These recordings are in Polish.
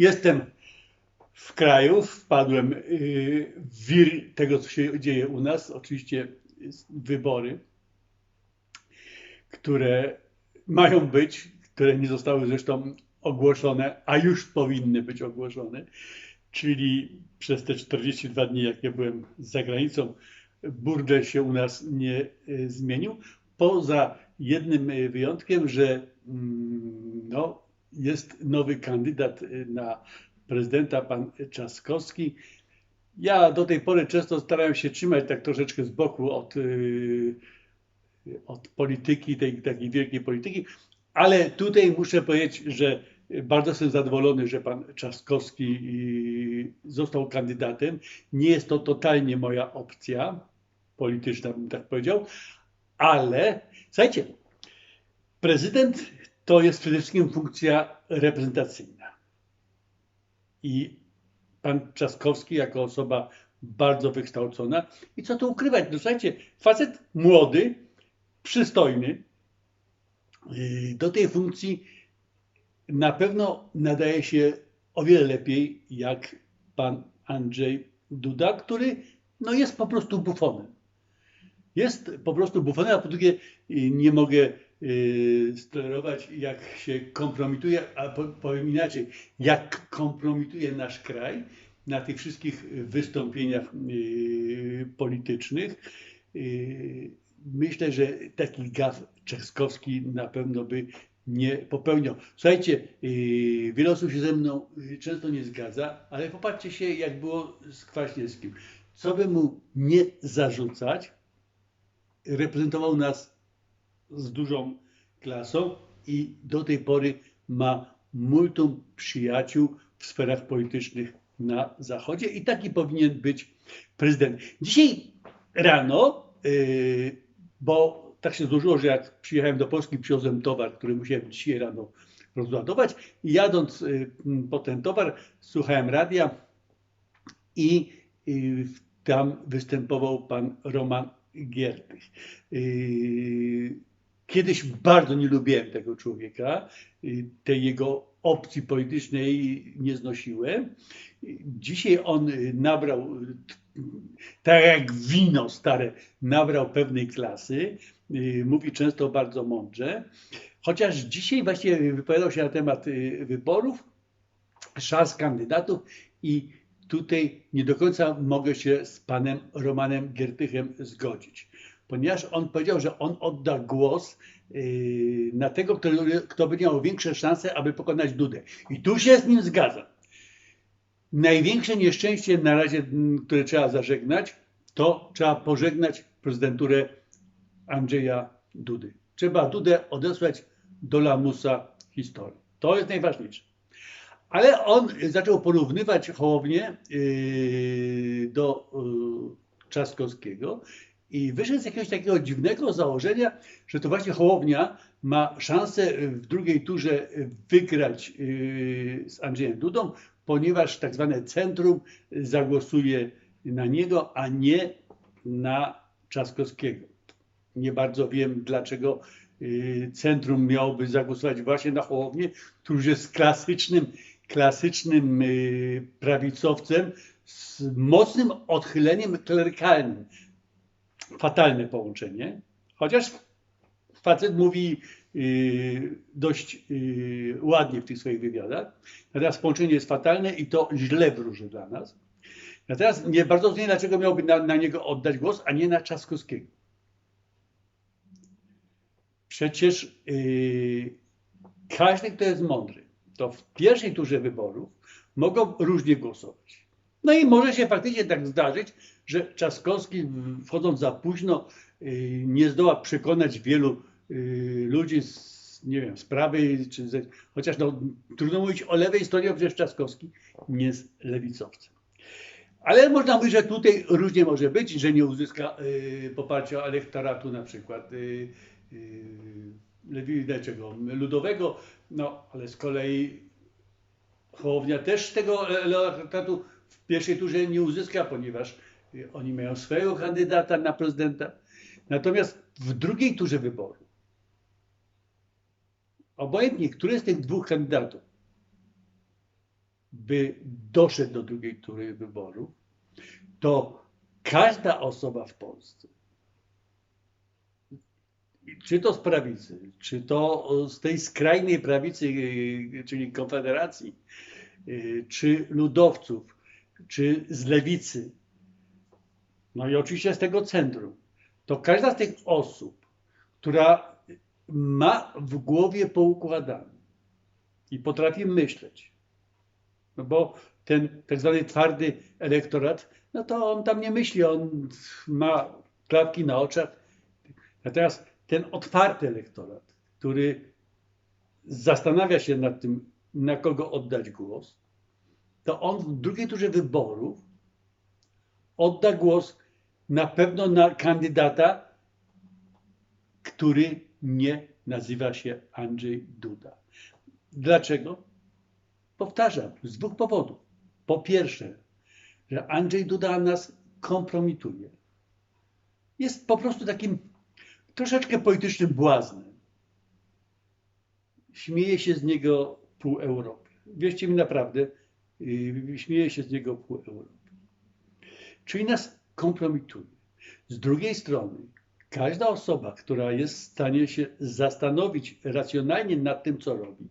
jestem w kraju, wpadłem y, w wir tego, co się dzieje u nas. Oczywiście wybory, które mają być, które nie zostały zresztą ogłoszone, a już powinny być ogłoszone. Czyli przez te 42 dni, jak ja byłem za granicą, burdel się u nas nie y, zmienił. Poza jednym y, wyjątkiem, że mm, no, jest nowy kandydat na prezydenta, pan Trzaskowski. Ja do tej pory często starałem się trzymać tak troszeczkę z boku od, y, od polityki, tej takiej wielkiej polityki, ale tutaj muszę powiedzieć, że bardzo jestem zadowolony, że pan Trzaskowski y, został kandydatem. Nie jest to totalnie moja opcja polityczna, bym tak powiedział, ale słuchajcie, prezydent to jest przede wszystkim funkcja reprezentacyjna. I pan Trzaskowski jako osoba bardzo wykształcona. I co tu ukrywać? No słuchajcie, facet młody, przystojny, yy, do tej funkcji na pewno nadaje się o wiele lepiej jak pan Andrzej Duda, który no jest po prostu bufonem. Jest po prostu bufonem, a po drugie yy, nie mogę yy, sterować, jak się kompromituje, a powiem inaczej, jak kompromituje nasz kraj na tych wszystkich wystąpieniach yy, politycznych. Yy, myślę, że taki gaf Czeskowski na pewno by nie popełniał. Słuchajcie, wiele osób się ze mną często nie zgadza, ale popatrzcie się, jak było z Kwaśniewskim. Co by mu nie zarzucać, reprezentował nas z dużą klasą i do tej pory ma multum przyjaciół w sferach politycznych na Zachodzie i taki powinien być prezydent. Dzisiaj rano, yy, bo tak się złożyło, że jak przyjechałem do Polski, przywiozłem towar, który musiałem dzisiaj rano rozładować jadąc yy, po ten towar słuchałem radia i yy, tam występował pan Roman Giertych. Kiedyś bardzo nie lubiłem tego człowieka, tej jego opcji politycznej nie znosiłem. Dzisiaj on nabrał, tak jak wino stare, nabrał pewnej klasy. Mówi często bardzo mądrze. Chociaż dzisiaj właśnie wypowiadał się na temat wyborów, szans kandydatów i tutaj nie do końca mogę się z panem Romanem Giertychem zgodzić ponieważ on powiedział, że on odda głos yy, na tego, kto, kto by miał większe szanse, aby pokonać Dudę. I tu się z nim zgadzam. Największe nieszczęście na razie, które trzeba zażegnać, to trzeba pożegnać prezydenturę Andrzeja Dudy. Trzeba Dudę odesłać do lamusa historii. To jest najważniejsze. Ale on zaczął porównywać Hołownię yy, do yy, Trzaskowskiego i wyszedł z jakiegoś takiego dziwnego założenia, że to właśnie Hołownia ma szansę w drugiej turze wygrać yy, z Andrzejem Dudą, ponieważ tak zwane centrum zagłosuje na niego, a nie na Trzaskowskiego. Nie bardzo wiem, dlaczego centrum miałoby zagłosować właśnie na Hołownię, który już jest klasycznym, klasycznym prawicowcem z mocnym odchyleniem klerykalnym fatalne połączenie, chociaż facet mówi yy, dość yy, ładnie w tych swoich wywiadach. Natomiast połączenie jest fatalne i to źle wróży dla nas. Natomiast nie bardzo rozumiem, dlaczego miałby na, na niego oddać głos, a nie na Trzaskowskiego. Przecież yy, każdy, kto jest mądry, to w pierwszej turze wyborów mogą różnie głosować. No i może się faktycznie tak zdarzyć, że Trzaskowski wchodząc za późno y, nie zdoła przekonać wielu y, ludzi z, nie wiem, z prawej, czy z, chociaż no, trudno mówić o lewej stronie, przecież Trzaskowski nie jest lewicowcem. Ale można mówić, że tutaj różnie może być, że nie uzyska y, poparcia elektoratu na przykład y, y, ludowego, no ale z kolei Hołownia też tego elektoratu w pierwszej turze nie uzyska, ponieważ oni mają swojego kandydata na prezydenta. Natomiast w drugiej turze wyboru, obojętnie, który z tych dwóch kandydatów by doszedł do drugiej tury wyborów, to każda osoba w Polsce, czy to z prawicy, czy to z tej skrajnej prawicy, y, czyli Konfederacji, y, czy ludowców, czy z lewicy, no i oczywiście z tego centrum, to każda z tych osób, która ma w głowie poukładane i potrafi myśleć, no bo ten tak zwany twardy elektorat, no to on tam nie myśli, on ma klapki na oczach. Natomiast ten otwarty elektorat, który zastanawia się nad tym, na kogo oddać głos, to on w drugiej turze wyborów odda głos na pewno na kandydata, który nie nazywa się Andrzej Duda. Dlaczego? Powtarzam, z dwóch powodów. Po pierwsze, że Andrzej Duda nas kompromituje. Jest po prostu takim troszeczkę politycznym błaznem. Śmieje się z niego pół Europy. Wierzcie mi naprawdę, yy, śmieje się z niego pół Europy. Czyli nas kompromituje. Z drugiej strony, każda osoba, która jest w stanie się zastanowić racjonalnie nad tym, co robi,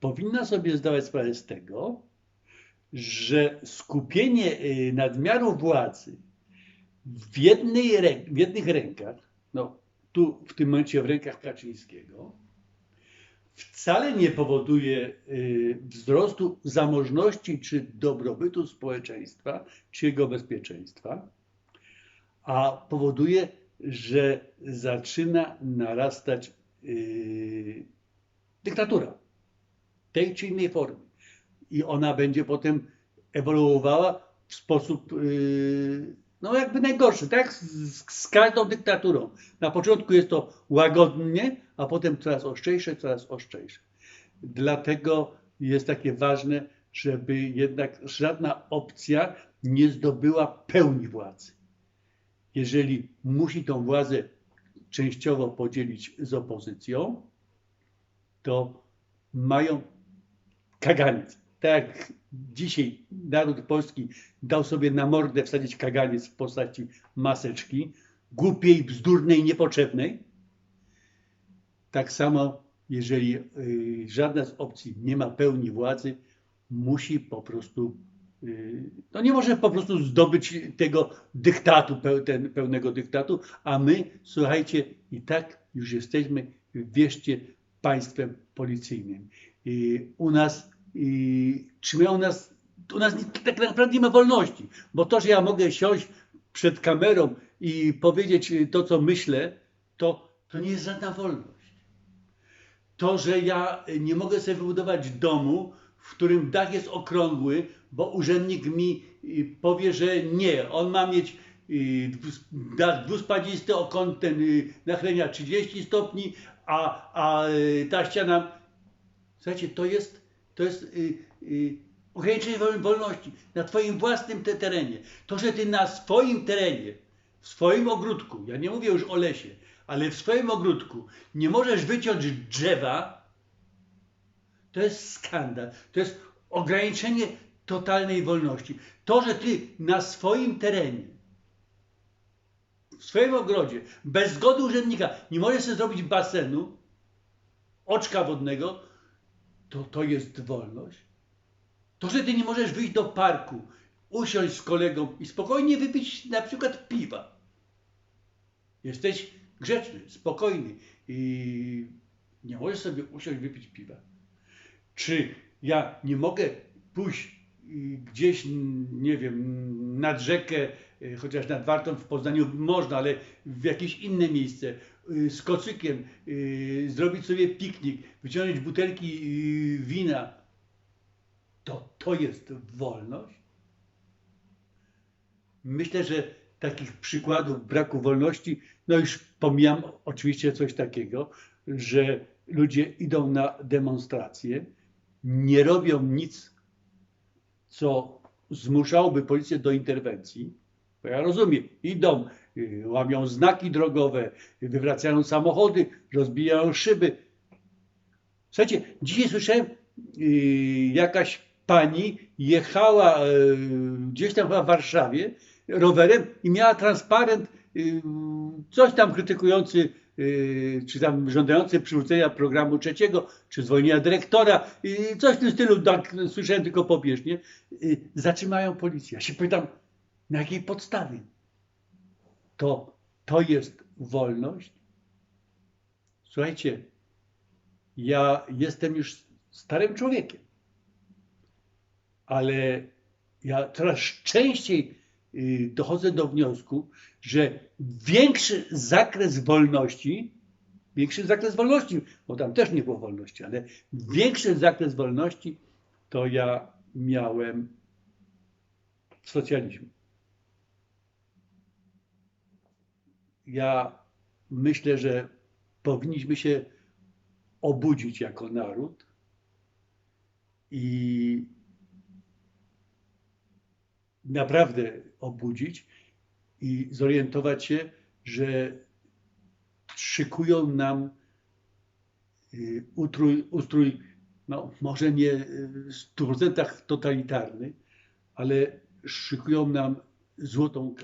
powinna sobie zdawać sprawę z tego, że skupienie y, nadmiaru władzy w, jednej, w jednych rękach, no tu w tym momencie w rękach Kaczyńskiego, wcale nie powoduje y, wzrostu zamożności czy dobrobytu społeczeństwa, czy jego bezpieczeństwa, a powoduje, że zaczyna narastać yy, dyktatura tej czy innej formie. I ona będzie potem ewoluowała w sposób yy, no jakby najgorszy, tak z, z każdą dyktaturą. Na początku jest to łagodnie, a potem coraz ostrzejsze, coraz ostrzejsze. Dlatego jest takie ważne, żeby jednak żadna opcja nie zdobyła pełni władzy. Jeżeli musi tą władzę częściowo podzielić z opozycją, to mają kaganiec. Tak jak dzisiaj naród polski dał sobie na mordę wsadzić kaganiec w postaci maseczki, głupiej, bzdurnej, niepotrzebnej, tak samo jeżeli y, żadna z opcji nie ma pełni władzy, musi po prostu, y, no nie może po prostu zdobyć tego dyktatu, pełnego dyktatu, a my, słuchajcie, i tak już jesteśmy, wierzcie, państwem policyjnym. U nas i trzymają nas, u nas tak naprawdę nie ma wolności, bo to, że ja mogę siąść przed kamerą i powiedzieć to, co myślę, to, to nie jest żadna wolność. To, że ja nie mogę sobie wybudować domu, w którym dach jest okrągły, bo urzędnik mi y, powie, że nie, on ma mieć y, dach dwuspadzisty o kąt ten y, nachylenia 30 stopni, a, a ta ściana, słuchajcie, to jest to jest ograniczenie wolności na Twoim własnym te terenie. To, że Ty na swoim terenie, w swoim ogródku, ja nie mówię już o lesie, ale w swoim ogródku nie możesz wyciąć drzewa, to jest skandal. To jest ograniczenie totalnej wolności. To, że Ty na swoim terenie, w swoim ogrodzie, bez zgody urzędnika, nie możesz sobie zrobić basenu, oczka wodnego, to to jest wolność? To, że ty nie możesz wyjść do parku, usiąść z kolegą i spokojnie wypić na przykład piwa. Jesteś grzeczny, spokojny i nie możesz sobie usiąść wypić piwa. Czy ja nie mogę pójść gdzieś, nie wiem, nad rzekę, y, chociaż nad Wartą w Poznaniu można, ale w jakieś inne miejsce, y, z kocykiem, y, zrobić sobie piknik, wyciągnąć butelki wina, to to jest wolność? Myślę, że takich przykładów braku wolności, no już pomijam oczywiście coś takiego, że ludzie idą na demonstracje, nie robią nic co zmuszałoby policję do interwencji, bo ja rozumiem, idą, y, łamią znaki drogowe, wywracają samochody, rozbijają szyby. Słuchajcie, dzisiaj słyszałem, y, jakaś pani jechała e, gdzieś tam w Warszawie rowerem i miała transparent coś tam krytykujący, y, czy tam żądający przywrócenia programu trzeciego, czy zwolnienia dyrektora, coś w tym stylu, tak, słyszałem tylko pobieżnie, y, zatrzymają policję. Ja się pytam, na jakiej podstawie? To, to jest wolność? Słuchajcie, ja jestem już starym człowiekiem, ale ja coraz częściej dochodzę do wniosku, że większy zakres wolności, większy zakres wolności, bo tam też nie było wolności, ale większy zakres wolności to ja miałem w socjalizmie. Ja myślę, że powinniśmy się obudzić jako naród i naprawdę obudzić i zorientować się, że szykują nam y, utrój, ustrój, no może nie w 100% totalitarny, ale szykują nam złotą,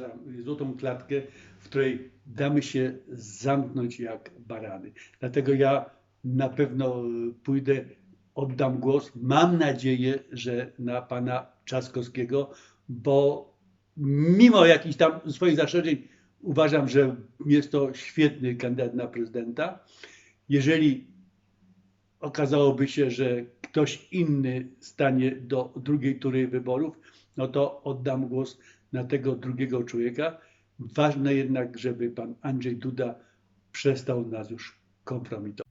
złotą klatkę, w której damy się zamknąć jak barany. Dlatego ja na pewno pójdę, oddam głos. Mam nadzieję, że na pana Trzaskowskiego, bo mimo jakichś tam swoich zastrzeżeń uważam, że jest to świetny kandydat na prezydenta. Jeżeli okazałoby się, że ktoś inny stanie do drugiej tury wyborów, no to oddam głos na tego drugiego człowieka. Ważne jednak, żeby pan Andrzej Duda przestał nas już kompromitować.